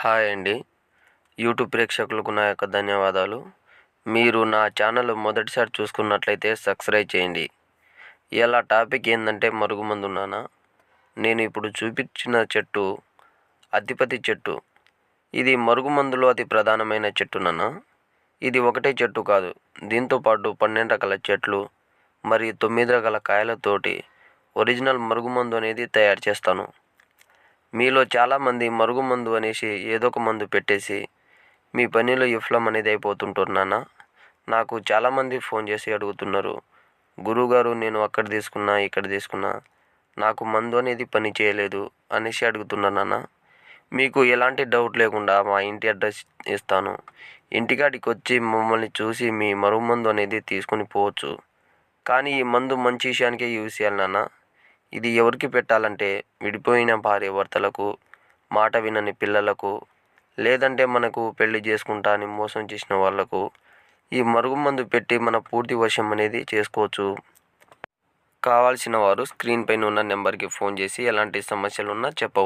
Hi అండి. YouTube ప్రేక్షకులకు నా యొక్క ధన్యవాదాలు. మీరు నా ఛానల్ మొదటిసారి చూసుకున్నట్లయితే సబ్స్క్రైబ్ చేయండి. ఇలా టాపిక్ ఏంటంటే మరుగుమందు ఉన్నానా నేను ఇప్పుడు చూపించిన చెట్టు అతిపతి చెట్టు. ఇది మరుగుమందులో అతి ప్రధానమైన చెట్టు నాన్న. ఇది ఒకటే చెట్టు కాదు దీంతో పాటు పన్నెండు రకాల చెట్లు మరియు తొమ్మిది రకాల కాయలతోటి ఒరిజినల్ మరుగుమందు అనేది తయారు చేస్తాను. మీలో చాలామంది మరుగుమందు అనేసి ఏదో ఒక మందు పెట్టేసి మీ పనిలో విఫలం అనేది అయిపోతుంటారు నాన్న. నాకు చాలామంది ఫోన్ చేసి అడుగుతున్నారు గురువుగారు నేను అక్కడ తీసుకున్నా ఇక్కడ తీసుకున్నా నాకు మందు అనేది పని చేయలేదు అనేసి అడుగుతున్నారు నాన్న. మీకు ఎలాంటి డౌట్ లేకుండా మా ఇంటి అడ్రస్ ఇస్తాను. ఇంటికాడికి వచ్చి మమ్మల్ని చూసి మీ మరుగుమందు అనేది తీసుకొని పోవచ్చు. కానీ ఈ మందు మంచి విషయానికే యూజ్ చేయాలి నాన్న. ఇది ఎవరికి పెట్టాలంటే విడిపోయిన భార్య భర్తలకు మాట వినని పిల్లలకు లేదంటే మనకు పెళ్ళి చేసుకుంటా అని మోసం చేసిన వాళ్ళకు ఈ మరుగుమందు పెట్టి మన పూర్తి వశం అనేది చేసుకోవచ్చు. కావాల్సిన వారు స్క్రీన్ పైన ఉన్న నెంబర్కి ఫోన్ చేసి ఎలాంటి సమస్యలు ఉన్నా చెప్పవచ్చు.